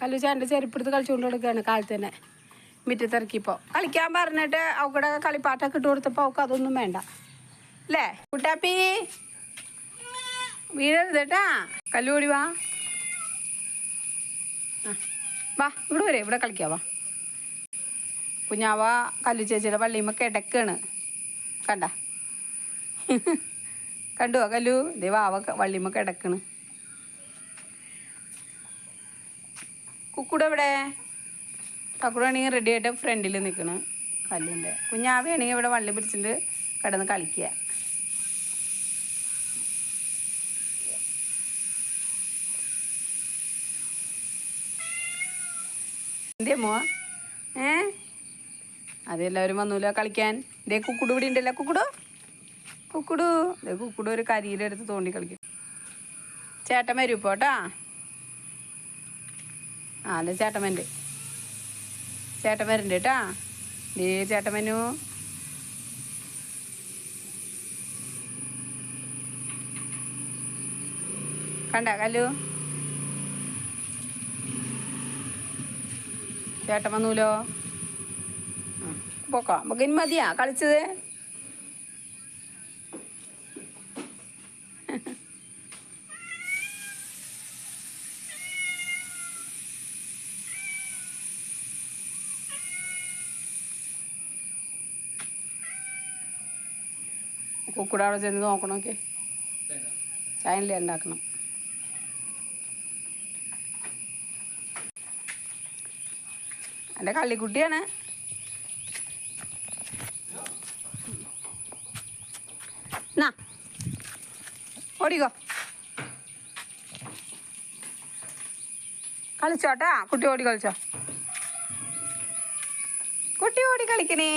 കല്ലു ചേട്ടന്റെ ചെരുപ്പെടുത്ത് കളിച്ചുകൊണ്ട് കൊടുക്കുകയാണ് കാലത്ത് തന്നെ മിറ്റത്തിറക്കിപ്പോൾ കളിക്കാൻ പറഞ്ഞിട്ട് അവക്കടെ കളിപ്പാട്ടൊക്കെ ഇട്ട് കൊടുത്തപ്പോൾ അവൾക്ക് അതൊന്നും വേണ്ട. അല്ലേ കുട്ടാപ്പി? വീഴരുത് കേട്ടാ കല്ലു ഓടി വാ. വാ ഇവിടെ വരെ. ഇവിടെ കളിക്കാം വാ. കുഞ്ഞാവ കല്ലു ചേച്ചിയുടെ പള്ളിയുമ്മ കിടക്കാണ് കണ്ട? കണ്ടുവോ കല്ലു? ദേ വാവ വള്ളിമൊക്കെ കിടക്കണ് കുക്കുട എവിടെ കക്കുടാണെങ്കിൽ റെഡി ആയിട്ട് ഫ്രണ്ടിൽ നിൽക്കണം കല്ലിന്റെ കുഞ്ഞാവയാണെങ്കിൽ ഇവിടെ വള്ളി പിടിച്ചിട്ട് കിടന്ന് കളിക്കുക എന്തേമോ ഏ? അതെല്ലാവരും വന്നൂല കളിക്കാൻ? ഇതേ കുക്കുടു ഇവിടെ ഉണ്ടല്ലോ കുക്കുടു. കുക്കുടു. ഇതേ കുക്കുടു ഒരു കരിയിലെടുത്ത് തോണ്ടി കളിക്കും. ചേട്ടൻ വരും കേട്ടാ ആ ചേട്ടമ്മന്റെ. ചേട്ടൻ വരണ്ട് കേട്ടാ. ദേ ചേട്ടമ്മനു. കണ്ട കല്ലു? ചേട്ടൻ വന്നൂലോ പോക്കാം നമുക്ക് ഇനി മതിയാ കളിച്ചത്? കുക്കുട അവിടെ ചെന്ന് നോക്കണമൊക്കെ ചായനില്ല ഉണ്ടാക്കണം എന്റെ കള്ളിക്കുട്ടിയാണ്. നാ ഓടിക്കോ. കളിച്ചോട്ടാ കുട്ടി ഓടി കളിച്ചോ. കുട്ടി ഓടി കളിക്കണേ.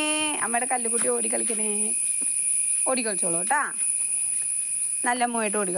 അമ്മയുടെ കല്ലുകുട്ടി ഓടി കളിക്കണേ. ഓടി കളിച്ചോളൂ കേട്ടാ നല്ല മോയിട്ട് ഓടി